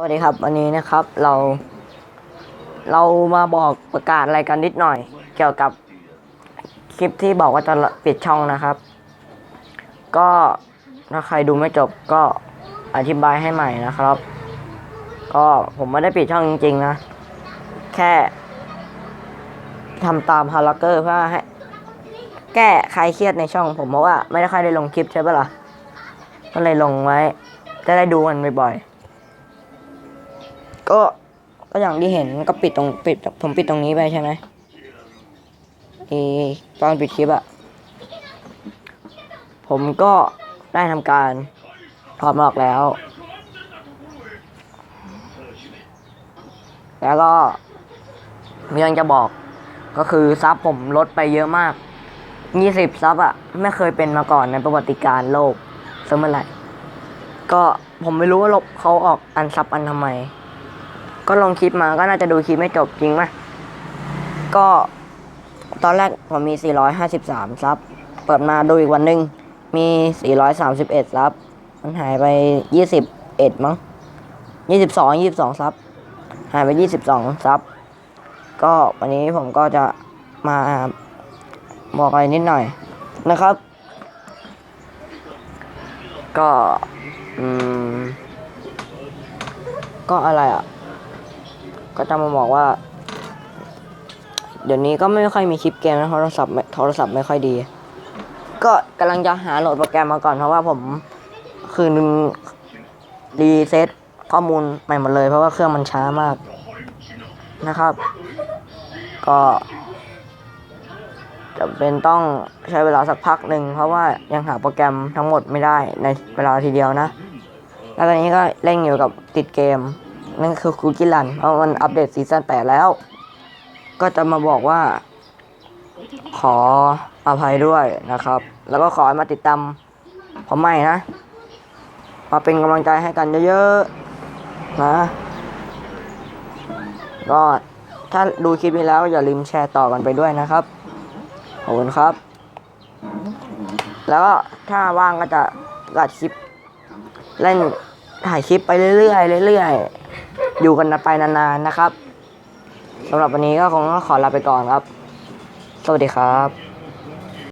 สวัสดีครับ วันนี้นะครับเรา เรามาบอกประกาศอะไรกันนิดหน่อย เกี่ยวกับคลิปที่บอกว่าจะปิดช่องนะครับ ก็ถ้าใครดูไม่จบก็อธิบายให้ใหม่นะครับ ก็ผมไม่ได้ปิดช่องจริง ๆ นะ แค่ทำตามฮาร์ลเกอร์เพื่อให้แก้ใคลายเครียดในช่องผมเพราะว่าไม่ได้ค่อยได้ลงคลิปใช่ปะล่ะก็เลยลงไว้ จะได้ดูกันบ่อยๆ ก็ก็อย่างที่เห็นก็ปิดตรงปิดผมปิดตรงนี้ไปใช่ไหมเอตอนปิดคลิปอะผมก็ได้ทำการถอดมันออกแล้ว แล้วก็มีเรื่องจะบอกก็คือซับผมลดไปเยอะมากยี่สิบซับอะไม่เคยเป็นมาก่อนในประวัติการโลกสมัยไหร่ก็ผมไม่รู้ว่าลบเขาออกอันซับอันทำไม ก็ลงคลิปมาก็น่าจะดูคลิปไม่จบจริงไหมก็ตอนแรกผมมี 453 ซับ เปิดมาดูอีกวันหนึ่งมี 431 ซับ มันหายไป 21 มั้ง 22 22 ซับ หายไป 22 ซับ ก็วันนี้ผมก็จะมาบอกอะไรนิดหน่อยนะครับ ก็ อืม ก็อะไรอะ ก็จะมาบอกว่า เดี๋ยวนี้ก็ไม่ค่อยมีคลิปเกมนะโทรศัพท์ไม่โทรศัพท์ไม่ค่อยดี ก็กำลังจะหาโหลดโปรแกรมมาก่อนเพราะว่าผมคืนรีเซ็ตข้อมูลใหม่หมดเลย เพราะว่าเครื่องมันช้ามากนะครับ ก็จะเป็นต้องใช้เวลาสักพักหนึ่งเพราะว่ายังหาโปรแกรมทั้งหมดไม่ได้ในเวลาทีเดียวนะ แล้วตอนนี้ก็เล่นอยู่กับติดเกม นั่นคือคูกิลันเพราะมันอัปเดตซีซั่นแปดแล้ว ก็จะมาบอกว่า ขออภัยด้วยนะครับ แล้วก็ขอมาติดตามผมใหม่นะ มาเป็นกำลังใจให้กันเยอะๆนะ ก็ถ้าดูคลิปนี้แล้วอย่าลืมแชร์ต่อกันไปด้วยนะครับ ขอบคุณครับ แล้วก็ถ้าว่างก็จะอัดคลิป เล่นถ่ายคลิปไปเรื่อยๆเรื่อยๆ อยู่กันไปนานๆนะครับสำหรับวันนี้ก็คงต้องขอลาไปก่อนครับ สวัสดีครับ